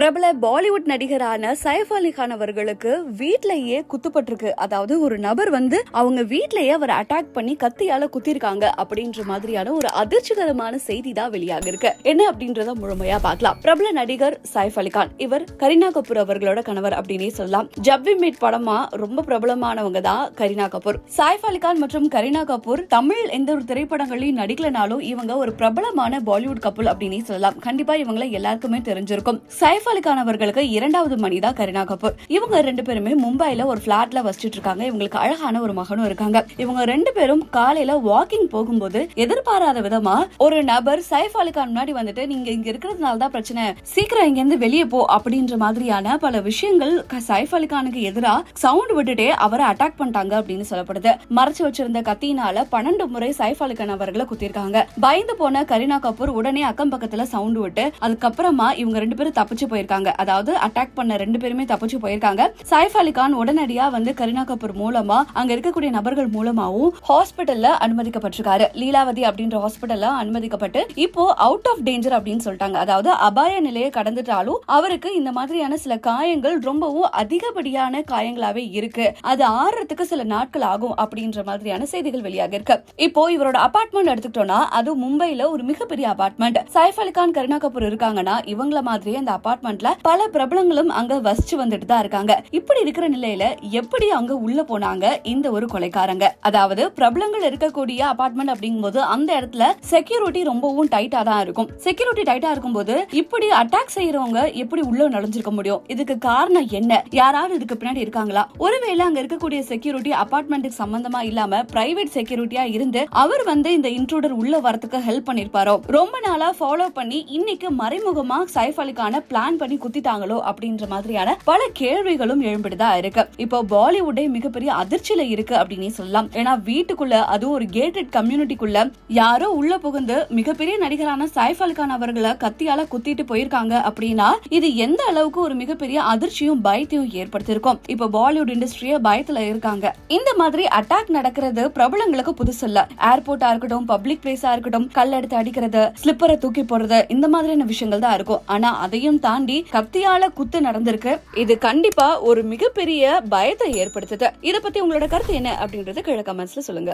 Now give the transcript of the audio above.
பிரபல பாலிவுட் நடிகரான சைஃப் அலி கான் அவர்களுக்கு வீட்லயே குத்துப்பட்டிருக்கு. அதாவது ஒரு நபர் வந்து அவங்க வீட்லயே அவர் அட்டாக் பண்ணி கத்தியால குத்திருக்காங்க அப்படின்ற மாதிரியான ஒரு அதிர்ச்சிகரமான செய்தி தான் வெளியாக இருக்கு என்ன அப்படின்றத முழுமையா பார்க்கலாம். பிரபல நடிகர் சைஃப் அலி கான். இவர் கரீனா கபூர் அவர்களோட கணவர் அப்படின்னே சொல்லலாம். ஜவ்வி மீட் படமா ரொம்ப பிரபலமானவங்க தான் கரீனா கபூர். சைஃப் அலி கான் மற்றும் கரீனா கபூர் தமிழ் எந்த ஒரு திரைப்படங்களையும் நடிக்கலனாலும் இவங்க ஒரு பிரபலமான பாலிவுட் கப்பல் அப்படின்னே சொல்லலாம். கண்டிப்பா இவங்கள எல்லாருக்குமே தெரிஞ்சிருக்கும். சைஃப் அலி அவர்களுக்கு இரண்டாவது மணி தான் கரீனா கபூர். இவங்க ரெண்டு பேருமே மும்பைல ஒரு பிளாட்ல வசிச்சுட்டு இருக்காங்க. இவங்களுக்கு அழகான ஒரு மகனும் இருக்காங்க. இவங்க ரெண்டு பேரும் காலையில வாக்கிங் போகும்போது எதிர்பாராத விதமா ஒரு நபர் சைஃப் அலிகான் முன்னாடி வந்துட்டு நீங்க இங்க இருக்கிறதுனால தான் பிரச்சனை. சீக்கிரம் இங்க இருந்து வெளியே போ. அப்படின்ற மாதிரியான பல விஷயங்கள் சைஃப் அலி கானுக்கு எதிரா சவுண்ட் விட்டுட்டே அவரை அட்டாக் பண்ணிட்டாங்க அப்படின்னு சொல்லப்படுது. மறைச்சு வச்சிருந்த கத்தியினால பன்னெண்டு முறை சைஃப் அலி கான் அவர்களை குத்திருக்காங்க. பயந்து போன கரீனா கபூர் உடனே அக்கம் பக்கத்துல சவுண்ட் விட்டு அதுக்கப்புறமா இவங்க ரெண்டு பேரும் தப்பிச்சு போய் போயிருக்காங்க. அதாவது அட்டாக் பண்ண ரெண்டு பேருமே தப்பிச்சு போயிருக்காங்க. சைஃப் அலி கான் உடனடியா வந்து கரீனா கபூர் மூலமா அங்க இருக்கக்கூடிய நபர்கள் மூலமாவும் ஹாஸ்பிட்டல்ல அனுமதிக்கப்பட்டிருக்காரு. லீலாவதி அப்படின்ற ஹாஸ்பிட்டல்ல அனுமதிக்கப்பட்டு இப்போ அவுட் ஆஃப் டேஞ்சர் அப்படின்னு சொல்லிட்டாங்க. அதாவது அபாய நிலையை கடந்துட்டாலும் அவருக்கு இந்த மாதிரியான சில காயங்கள் ரொம்பவும் அதிகப்படியான காயங்களாவே இருக்கு. அது ஆறுறதுக்கு சில நாட்கள் ஆகும் அப்படின்ற மாதிரியான செய்திகள் வெளியாக இருக்கு. இப்போ இவரோட அபார்ட்மெண்ட் எடுத்துக்கிட்டோம்னா அது மும்பைல ஒரு மிகப்பெரிய அபார்ட்மெண்ட் சைஃப் அலி கான் கருணா கபூர் இருக்காங்கன்னா இவங்கள மாதிரியே அந்த அபார்ட்மெண்ட்ல பல பிரபலங்களும் அங்க வசிச்சு வந்துட்டு தான் இருக்காங்க. இப்படி இருக்கிற நிலையில எப்படி அங்க உள்ள போனாங்க இந்த ஒரு கொலைக்காரங்க? அதாவது பிரபலங்கள் இருக்கக்கூடிய அபார்ட்மெண்ட் அப்படிங்கும்போது அந்த இடத்துல செக்யூரிட்டி ரொம்பவும் டைட்டா தான் இருக்கும். செக்யூரிட்டி டைட்டா இருக்கும்போது இப்படி அட்டாக் செய்யறவங்க எப்படி உள்ள நுழைஞ்சிருக்க முடியும்? இதுக்கு காரணம் என்ன? யாராவது இதுக்கு பின்னாடி இருக்காங்களா? ஒருவேளை அங்க இருக்கக்கூடிய செக்யூரிட்டி அபார்ட்மெண்ட்டுக்கு சம்பந்தமா இல்லாம பிரைவேட் செக்யூரிட்டியா இருந்து அவர் வந்து இந்த இன்ட்ரூடர் உள்ள வரத்துக்கு ஹெல்ப் பண்ணிருப்பாரோ? ரொம்ப நாளா ஃபாலோ பண்ணி இன்னைக்கு மறைமுகமா சைஃப் அலிக்கான பிளான் பண்ணி குத்திட்டாங்களோ அப்படின்ற மாதிரியான பல கேள்விகளும் எழும்பிடுதா இருக்கு. இப்போ பாலிவுட்டே மிகப்பெரிய அதிர்ச்சியில இருக்கு அப்படின்னே சொல்லலாம். ஏன்னா வீட்டுக்குள்ள அதுவும் ஒரு கேட்டட் கம்யூனிட்டிக்குள்ள யாரோ உள்ள புகுந்து மிகப்பெரிய நடிகரான சைஃப் அல்கான் அவர்களை கத்தியால குத்திட்டு போயிருக்காங்க அப்படின்னா இது எந்த அளவுக்கு ஒரு மிகப்பெரிய அதிர்ச்சியும் பயத்தையும் ஏற்படுத்தியிருக்கும். இப்போ பாலிவுட் இண்டஸ்ட்ரிய பயத்துல இருக்காங்க. இந்த மாதிரி அட்டாக் நடக்கிறது பிரபலங்களுக்கு புதுசு இல்ல. ஏர்போர்ட்டா இருக்கட்டும் பப்ளிக் பிளேஸா இருக்கட்டும் கல் எடுத்து அடிக்கிறது ஸ்லிப்பரை தூக்கி போடுறது இந்த மாதிரியான விஷயங்கள் தான் இருக்கும். ஆனா அதையும் தாண்டி கத்தியால குத்து நடந்திருக்கு. இது கண்டிப்பா ஒரு மிகப்பெரிய பயத்தை ஏற்படுத்துது. இத பத்தி உங்களோட கருத்து என்ன அப்படின்றது கீழே கமெண்ட்ஸ்ல சொல்லுங்க.